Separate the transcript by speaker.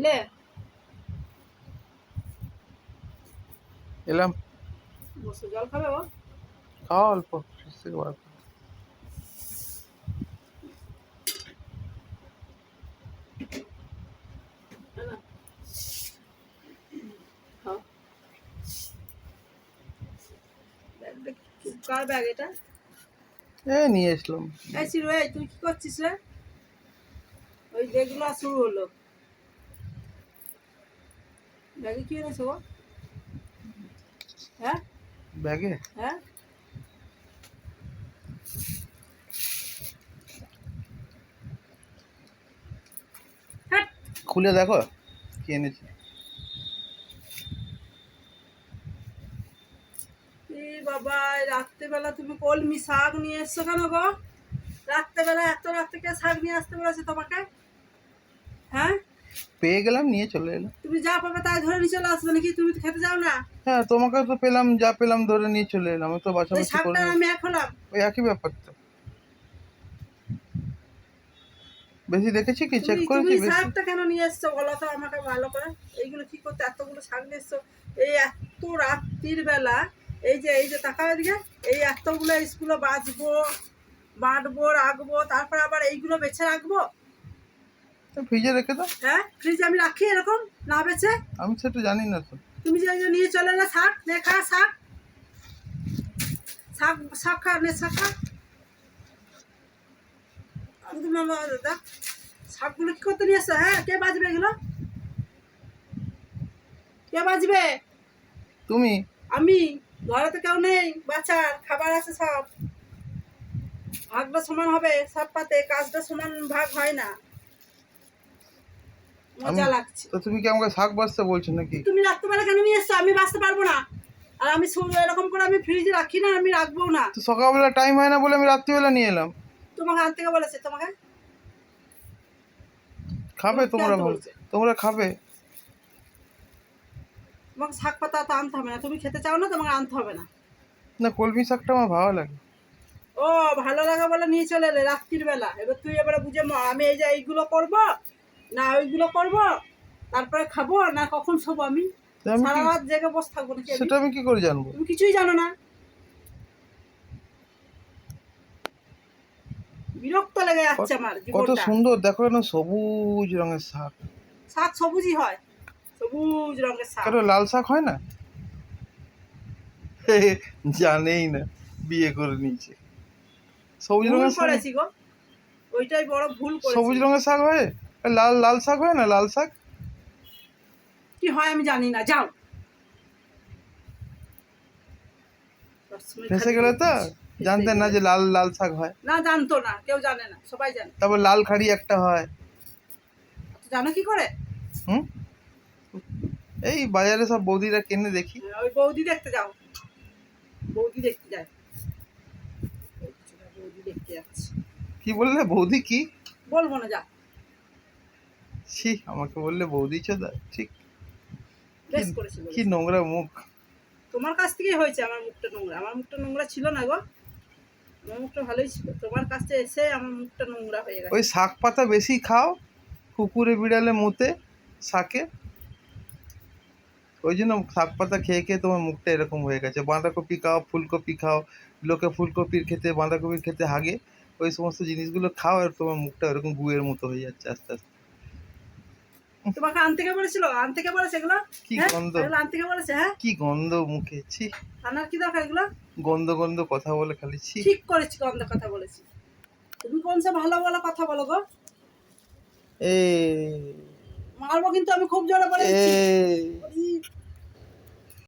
Speaker 1: এলে
Speaker 2: এলাম
Speaker 1: বসে জল খাবে ও
Speaker 2: খাওয়া অল্প করো।
Speaker 1: ব্যাগ এটা
Speaker 2: এ নিয়ে
Speaker 1: শিরু এই তুই কি করছিস রে ওই যেগুলো শুরু হলো ব্যাগে কি এনেছো গো? হ্যাঁ?
Speaker 2: ব্যাগে?
Speaker 1: হ্যাঁ? হ্যাঁ।
Speaker 2: খুলে দেখো কি এনেছি।
Speaker 1: এই বাবা রাত্রেবেলা তুমি কলমি শাক নিয়ে এসছো কেন গো? রাত্রেবেলা এত রাত্রে কে শাক নিয়ে আসতে বলেছে তোমাকে? হ্যাঁ?
Speaker 2: পেয়ে গেলাম নিয়ে চলে এলাম।
Speaker 1: তুমি যা পাবে তাই ধরে নিয়ে চলে আসবে নাকি তুমি তো খেতে যাও না?
Speaker 2: হ্যাঁ তোমাকে তো পেলাম যা পেলাম ধরে নিয়ে চলে এলাম তো
Speaker 1: শাকটা
Speaker 2: করব
Speaker 1: আমি এক হলাম।
Speaker 2: ওই একই ব্যাপার তো। বেশি দেখেছি কি? চেক
Speaker 1: তুমি
Speaker 2: করেছি
Speaker 1: তুমি
Speaker 2: বেশি।
Speaker 1: শাকটা কেন নিয়ে এসছো বলো তো আমাকে ভালো করে? এইগুলো কি করতে এতগুলো শাক নিয়ে এসছো? এই এত রাত্রির বেলা এই যে এই যে তাকাও এদিকে। এই এতগুলো স্কুলে বাঁচবো বাঁটবো রাখব তারপর আবার এইগুলো বেছে রাখব?
Speaker 2: ফ্রিজে রেখে দাও।
Speaker 1: হ্যাঁ ফ্রিজে আমি রাখি এরকম না বেছে
Speaker 2: আমি সেটা জানি না তো।
Speaker 1: তুমি যে নিয়ে চলে এলে শাক নে খা শাক। শাক শাক খা নে শাক খা। আমি তো মামা দাদা শাকগুলো কি করতে নিয়ে এসছো? হ্যাঁ কে বাজবে এগুলো? কে বাজবে?
Speaker 2: তুমি?
Speaker 1: আমি। ঘরে তো কেউ নেই বাচ্চার খাবার আছে সব। ভাগটা সমান হবে সব পাতে কাজটা সমান ভাগ হয় না। মজা লাগছে।
Speaker 2: তো তুমি কি আমাকে শাক বাঁচতে বলছো নাকি?
Speaker 1: তুমি রাত্রেবেলা কেন নিয়ে এসছো? আমি বাঁচতে পারব না। আর আমি এরকম করে আমি ফ্রিজে রাখি না আমি রাখব না।
Speaker 2: তো সকালবেলা টাইম হয় না বলে আমি রাত্রিবেলা নিয়ে এলাম।
Speaker 1: তোমাকে আনতে থেকে বলেছে? তোমাকে?
Speaker 2: খাবে তোমরা ভালো তোমরা খাবে।
Speaker 1: তোমাকে শাক পাতা তো আনতে হবে না। তুমি খেতে চাও না তোমাকে আনতে হবে না।
Speaker 2: না কলমি শাকটা আমার ভালো লাগে।
Speaker 1: ও ভালো লাগা বলে নিয়ে চলে এলে রাত্রির বেলা এবার তুই এবারে বুঝে আমি এই যে এইগুলো করব না ওইগুলো করব তারপরে খাব না কখন আমি? সারা রাত জেগে বসে থাকব
Speaker 2: সেটা আমি? কি করে জানব?
Speaker 1: তুমি কিছুই জানো না। বিরক্ত লেগে যাচ্ছে আমার
Speaker 2: কত সুন্দর দেখো না সবুজ রঙের শাক।
Speaker 1: শাক সবুজই হয় সবুজ রঙের শাক।
Speaker 2: কারও লাল শাক হয় না? জানেই না বিয়ে করে নিয়েছে। সবুজ রঙের শাক?
Speaker 1: করেছি গো ওইটাই বড় ভুল
Speaker 2: সবুজ রঙের শাক হয়? লাল লাল শাক হয় না? লাল শাক?
Speaker 1: কি হয় আমি জানি না যাও।
Speaker 2: ফেসে গেলে তো? জানতেন না যে লাল লাল শাক হয়।
Speaker 1: না জানতো না কেউ জানে না সবাই জানে।
Speaker 2: তারপর লাল খাড়ি একটা হয়।
Speaker 1: জানো কি করে?
Speaker 2: হুম? এই বাজারে সব বৌদিরা কেনে দেখি।
Speaker 1: ওই বৌদি দেখতে যাও। বৌদি দেখতে যায়। বৌদি দেখতে যাচ্ছে।
Speaker 2: কি বললে? বৌদি কি?
Speaker 1: বলব না যা
Speaker 2: ছি আমাকে বললে বৌদি চোদা ঠিক কি নোংরা মুখ।
Speaker 1: তোমার কাছ থেকেই হয়েছে আমার মুখটা নোংরা। আমার মুখটা নোংরা ছিল না গো। আমার মুখটা ভালোই ছিল। তোমার কাছ থেকে এসে আমার মুখটা নোংরা হয়ে গেছে।
Speaker 2: ওই শাক পাতা বেশি খাও কুকুরে বিড়ালে মুতে শাকে। ওই জন্য শাক পাতা খেয়ে খেয়ে তোমার মুখটা এরকম হয়ে গেছে। বাঁধাকপি খাও ফুলকপি খাও লোকে ফুলকপির খেতে বাঁধাকপির খেতে হাগে। ওই সমস্ত জিনিসগুলো খাও আর তোমার মুখটা এরকম গুয়ের মতো হয়ে যাচ্ছে আস্তে আস্তে।
Speaker 1: তোমাকে আনতে কে বলেছিল আনতে কে বলেছে এগুলো?
Speaker 2: কি
Speaker 1: হ্যাঁ?
Speaker 2: গন্ধ?
Speaker 1: এগুলো আনতে কে বলেছে হ্যাঁ?
Speaker 2: কি গন্ধ মুখে? ছি।
Speaker 1: আনার কি দরকার এগুলো?
Speaker 2: গন্ধ গন্ধ কথা বলে খালি ছি।
Speaker 1: ঠিক করেছি গন্ধ কথা বলেছি। তুমি কোন সে ভালো ভালো কথা বলো গো।
Speaker 2: এ
Speaker 1: মারবো কিন্তু আমি খুব জোরে বলে দিচ্ছি।
Speaker 2: এ
Speaker 1: ই